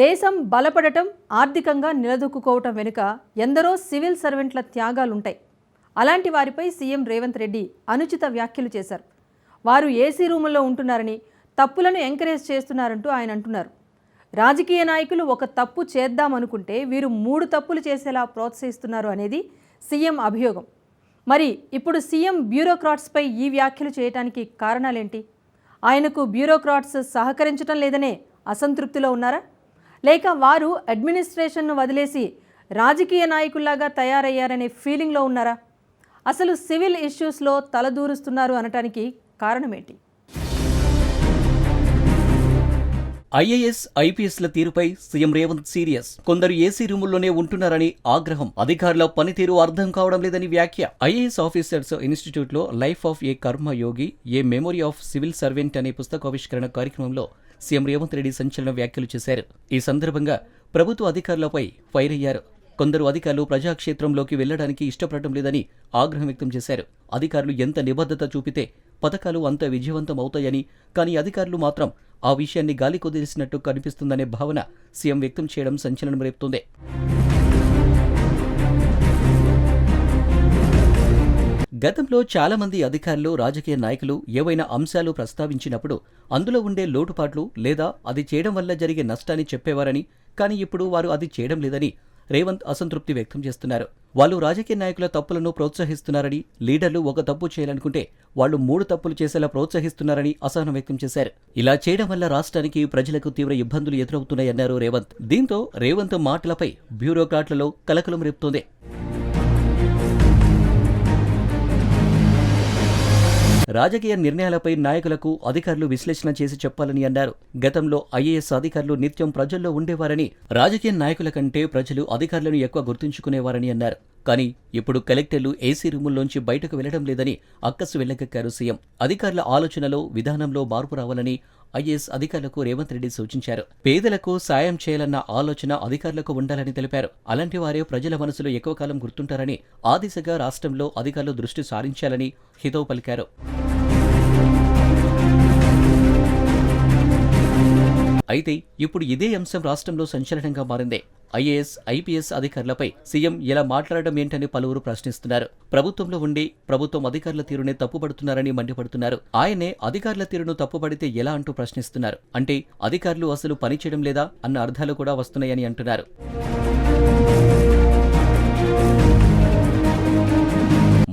దేశం బలపడటం ఆర్థికంగా నిలదొక్కుకోవటం వెనుక ఎందరో సివిల్ సర్వెంట్ల త్యాగాలుంటాయి. అలాంటి వారిపై సీఎం రేవంత్ రెడ్డి అనుచిత వ్యాఖ్యలు చేశారు. వారు ఏసీ రూముల్లో ఉంటున్నారని తప్పులను ఎంకరేజ్ చేస్తున్నారంటూ ఆయన అంటున్నారు. రాజకీయ నాయకులు ఒక తప్పు చేద్దామనుకుంటే వీరు మూడు తప్పులు చేసేలా ప్రోత్సహిస్తున్నారు అనేది సీఎం అభియోగం. మరి ఇప్పుడు సీఎం బ్యూరోక్రాట్స్పై ఈ వ్యాఖ్యలు చేయటానికి కారణాలేంటి? ఆయనకు బ్యూరోక్రాట్స్ సహకరించడం లేదనే అసంతృప్తిలో ఉన్నారా? లేక వారు అడ్మినిస్ట్రేషన్ను వదిలేసి రాజకీయ నాయకుల్లాగా తయారయ్యారనే ఫీలింగ్లో ఉన్నారా? అసలు సివిల్ ఇష్యూస్లో తలదూరుస్తున్నారు అనటానికి కారణమేంటి? ఐఏఎస్ ఐపీఎస్ల తీరుపై సీఎం రేవంత్ సీరియస్. కొందరు ఏసీ రూముల్లోనే ఉంటున్నారని ఆగ్రహం. అధికారుల పనితీరు అర్థం కావడం లేదని వ్యాఖ్య. ఐఏఎస్ ఆఫీసర్స్ ఇన్స్టిట్యూట్లో life of a Karma Yogi a memory of civil servant అనే పుస్తకావిష్కరణ కార్యక్రమంలో సీఎం రేవంత్ రెడ్డి సంచలన వ్యాఖ్యలు చేశారు. ఈ సందర్భంగా ప్రభుత్వ అధికారులపై ఫైర్ అయ్యారు. కొందరు అధికారులు ప్రజాక్షేత్రంలోకి వెళ్ళడానికి ఇష్టపడటం లేదని ఆగ్రహం వ్యక్తం చేశారు. అధికారులు ఎంత నిబద్ధత చూపితే పథకాలు అంత విజయవంతం అవుతాయని కానీ అధికారులు మాత్రం ఆ విషయాన్ని గాలి కుదిరిసినట్టు కనిపిస్తుందనే భావన సీఎం వ్యక్తం చేయడం సంచలనం రేపుతోంది. గతంలో చాలా మంది అధికారులు రాజకీయ నాయకులు ఏవైనా అంశాలు ప్రస్తావించినప్పుడు అందులో ఉండే లోటుపాట్లు లేదా అది చేయడం వల్ల జరిగే నష్టాన్ని చెప్పేవారని కానీ ఇప్పుడు వారు అది చేయడం లేదని రేవంత్ అసంతృప్తి వ్యక్తం చేస్తున్నారు. వాళ్ళు రాజకీయ నాయకుల తప్పులను ప్రోత్సహిస్తున్నారని లీడర్లు ఒక తప్పు చేయాలనుకుంటే వాళ్ళు మూడు తప్పులు చేసేలా ప్రోత్సహిస్తున్నారని అసహనం వ్యక్తం చేశారు. ఇలా చేయడం వల్ల రాష్ట్రానికి ప్రజలకు తీవ్ర ఇబ్బందులు ఎదురవుతున్నాయన్నారు రేవంత్. దీంతో రేవంత్ మాటలపై బ్యూరోక్రాట్లలో కలకలం రేపుతోంది. రాజకీయ నిర్ణయాలపై నాయకులకు అధికారులు విశ్లేషణ చేసి చెప్పాలని అన్నారు. గతంలో ఐఏఎస్ అధికారులు నిత్యం ప్రజల్లో ఉండేవారని రాజకీయ నాయకుల కంటే ప్రజలు అధికారులను ఎక్కువ గుర్తుంచుకునేవారని అన్నారు. కానీ ఇప్పుడు కలెక్టర్లు ఏసీ రూముల్లోంచి బయటకు వెళ్ళడం లేదని అక్కసు వెళ్ళగక్కారు సీఎం. అధికారుల ఆలోచనలో విధానంలో మార్పు రావాలని ఐఏఎస్ అధికారులకు రేవంత్ రెడ్డి సూచించారు. పేదలకు సాయం చేయాలన్న ఆలోచన అధికారులకు ఉండాలని తెలిపారు. అలాంటి వారే ప్రజల మనసులో ఎక్కువ కాలం గుర్తుంటారని ఆ దిశగా రాష్ట్రంలో అధికారులు దృష్టి సారించాలని హితవు పలికారు. అయితే ఇప్పుడు ఇదే అంశం రాష్ట్రంలో సంచలనంగా మారింది. ఐఏఎస్ ఐపీఎస్ అధికారులపై సీఎం ఇలా మాట్లాడడం ఏంటని పలువురు ప్రశ్నిస్తున్నారు. ప్రభుత్వంలో ఉండి ప్రభుత్వం అధికారుల తీరునే తప్పుపడుతున్నారని మండిపడుతున్నారు. ఆయనే అధికారుల తీరును తప్పుపడితే ఎలా అంటూ ప్రశ్నిస్తున్నారు. అంటే అధికారులు అసలు పనిచేయడం లేదా అన్న అర్థాలు కూడా వస్తున్నాయని అంటున్నారు.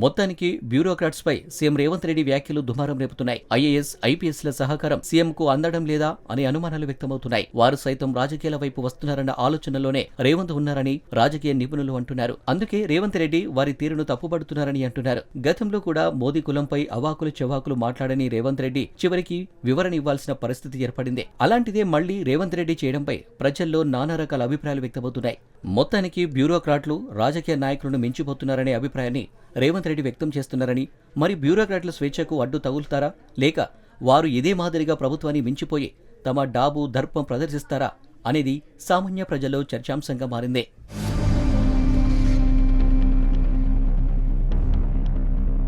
మొత్తానికి బ్యూరోక్రాట్స్ పై సీఎం రేవంత్ రెడ్డి వ్యాఖ్యలు దుమారం రేపుతున్నాయి. ఐఏఎస్ ఐపీఎస్ ల సహకారం సీఎం కు అందడం లేదా అనే అనుమానాలు వ్యక్తమవుతున్నాయి. వారు సైతం రాజకీయాల వైపు వస్తున్నారన్న ఆలోచనలోనే రేవంత్ ఉన్నారని రాజకీయ నిపుణులు అంటున్నారు. అందుకే రేవంత్ రెడ్డి వారి తీరును తప్పుపడుతున్నారని అంటున్నారు. గతంలో కూడా మోదీ కులంపై అవాకులు చెవాకులు మాట్లాడని రేవంత్ రెడ్డి చివరికి వివరణ ఇవ్వాల్సిన పరిస్థితి ఏర్పడింది. అలాంటిదే మళ్ళీ రేవంత్ రెడ్డి చేయడంపై ప్రజల్లో నానా రకాల అభిప్రాయాలు వ్యక్తమవుతున్నాయి. మొత్తానికి బ్యూరోక్రాట్లు రాజకీయ నాయకులను మించిపోతున్నారనే అభిప్రాయాన్ని రేవంత్ రెడ్డి వ్యక్తం చేస్తున్నారని మరి బ్యూరోక్రాట్ల స్వేచ్ఛకు అడ్డు తగులుతారా? లేక వారు ఇదే మాదిరిగా ప్రభుత్వాన్ని మించిపోయి తమ డాబు దర్పం ప్రదర్శిస్తారా? అనేది సామాన్య ప్రజల్లో చర్చాంశంగా మారిందే.